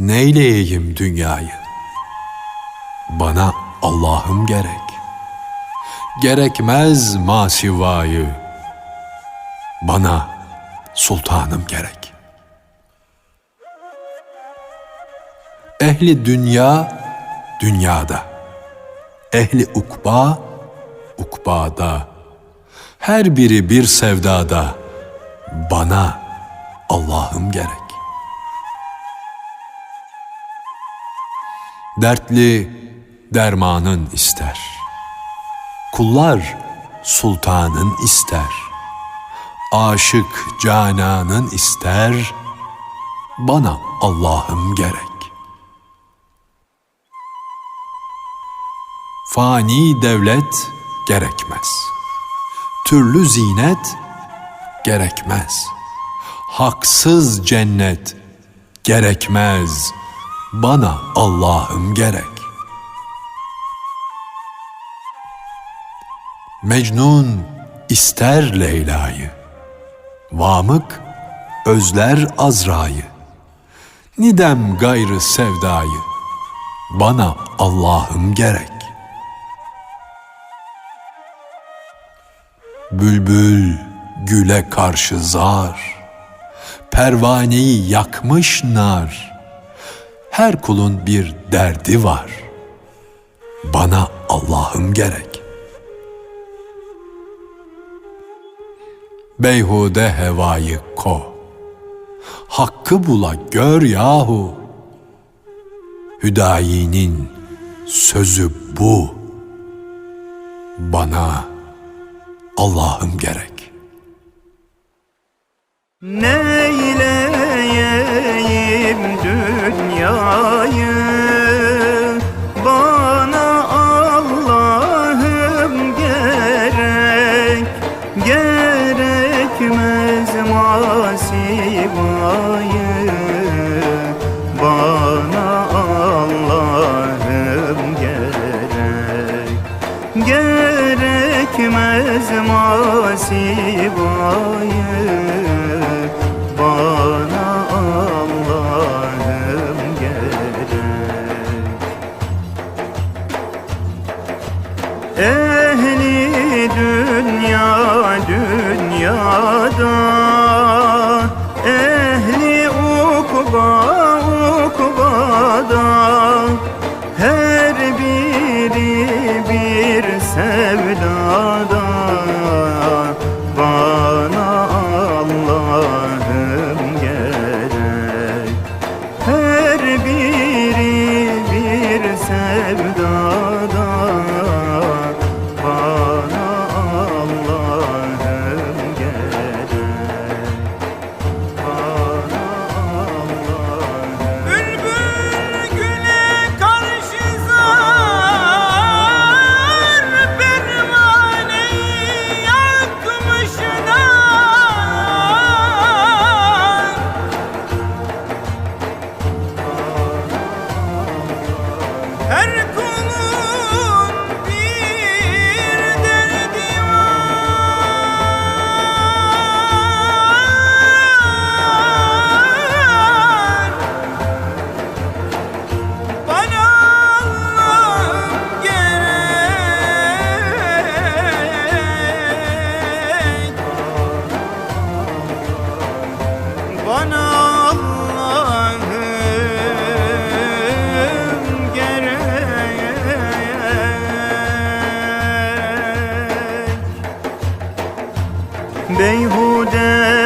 Neyleyeyim dünyayı? Bana Allah'ım gerek. Gerekmez masivayı. Bana sultanım gerek. Ehli dünya dünyada. Ehli ukba ukbada. Her biri bir sevdada. Bana Allah'ım gerek. Dertli dermanın ister. Kullar sultanın ister. Aşık cananın ister. Bana Allah'ım gerek. Fani devlet gerekmez. Türlü zinet gerekmez. Haksız cennet gerekmez. Bana Allah'ım gerek. Mecnun ister Leyla'yı. Vamık özler Azra'yı. Nidem gayrı sevdayı. Bana Allah'ım gerek. Bülbül güle karşı zar, pervaneyi yakmış nar. Her kulun bir derdi var. Bana Allah'ım gerek. Beyhude hevayı ko. Hakkı bula gör yahu. Hüdayinin sözü bu. Bana Allah'ım gerek. Neyleyeyim dünyayı. Bana Allah'ım gerek Gerekmez masivayı Ehli dünya dünyada دار